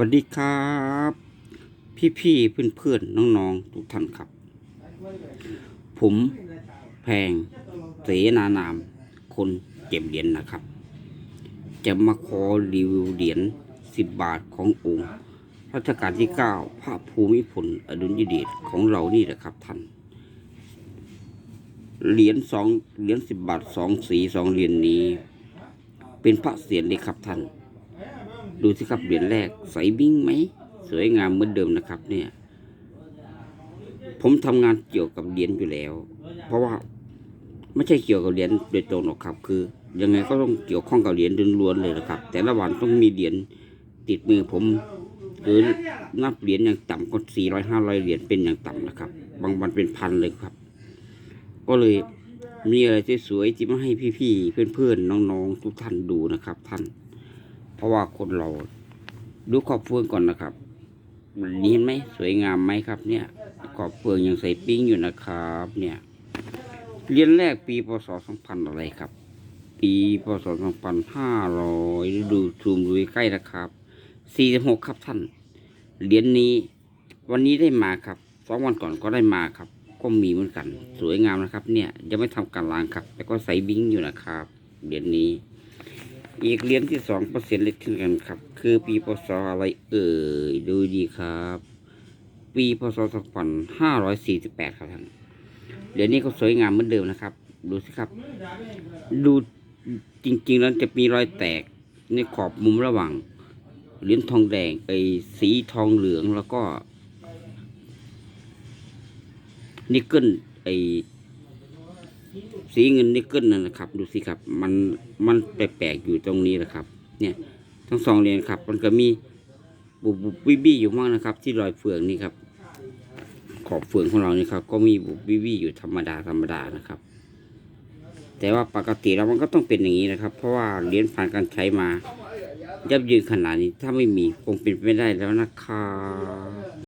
วัสดีครับ พี่ๆเพื่อนๆน้องๆ ทุกท่านครับ ผมแพงเสนานาม คนเก็บเหรียญนะครับ จะมาขอรีวิวเหรียญสิบบาทขององค์รัชกาลที่เก้าพระภูมิพลอดุลยเดชของเรานี่แหละครับท่านเหรียญสองเหรียญสิบบาทสองสีสองเหรียญนี้ เป็นพระเศียรเลยครับท่าน ดูสิครับเหรียญแรกใสบิ้งไหม สวยงามเหมือนเดิมนะครับเนี่ย ผมทำงานเกี่ยวกับเหรียญอยู่แล้ว เพราะว่าไม่ใช่เกี่ยวกับเหรียญโดยตรงหรอกครับ คือ ยังไงก็ต้องเกี่ยวข้องกับเหรียญล้วนๆเลยนะครับ แต่ละวันต้องมีเหรียญติดมือผมหรือนับเหรียญอย่างต่ำก็สี่ร้อยห้าร้อยเหรียญเป็นอย่างต่ำนะครับ บางวันเป็นพันเลยครับ ก็เลยมีอะไรสวยๆที่มาให้พี่ๆเพื่อนๆน้องๆทุกท่านดูนะครับ ท่าน เพราะว่าคนเราดูขอบเฟืองก่อนนะครับนี่เห็นไหมสวยงามไหมครับ เนี่ย ขอบเฟืองยังใส่ปิ้งอยู่นะครับ เนี่ย เรียนแรกปีพศสองพันอะไรครับ ปีพศสองพันห้าร้อยดูซูมดูใกล้นะครับสี่สิบหกครับท่านเหรียญนี้ วันนี้ได้มาครับสองวันก่อนก็ได้มาครับ ก็มีเหมือนกัน สวยงามนะครับ เนี่ยยังไม่ทำการล้างครับแต่ก็ใส่บิ้งอยู่นะครับเหรียญนี้ อีกเหรียญที่สองเปอร์เซ็นต์เล็กขึ้นกันครับ คือปีพศอะไรเอ่ยดูดีครับ ปีพศสองพันห้าร้อยสี่สิบแปดครับท่านเหรียญนี้ก็สวยงามเหมือนเดิมนะครับ ดูสิครับ ดูจริงๆแล้วจะมีรอยแตกในขอบมุมระหว่างเหรียญทองแดงไอ้สีทองเหลืองแล้วก็นิกเกิลไอ้ สีเงินนิกเกิลนั่นนะครับ ดูสิครับ มันมันแปลกๆอยู่ตรงนี้นะครับ เนี่ยทั้งสองเหรียญครับ มันก็มีบุบบุบวิบี้อยู่มากนะครับ ที่รอยเฟืองนี่ครับ ขอบเฟืองของเรานี่ครับ ก็มีบุบวิบี้อยู่ธรรมดาธรรมดานะครับ แต่ว่าปกติแล้วมันก็ต้องเป็นอย่างนี้นะครับ เพราะว่าเหรียญผ่านการใช้มายับยืนขนาดนี้ถ้าไม่มีคงเป็นไม่ได้แล้วนะครับ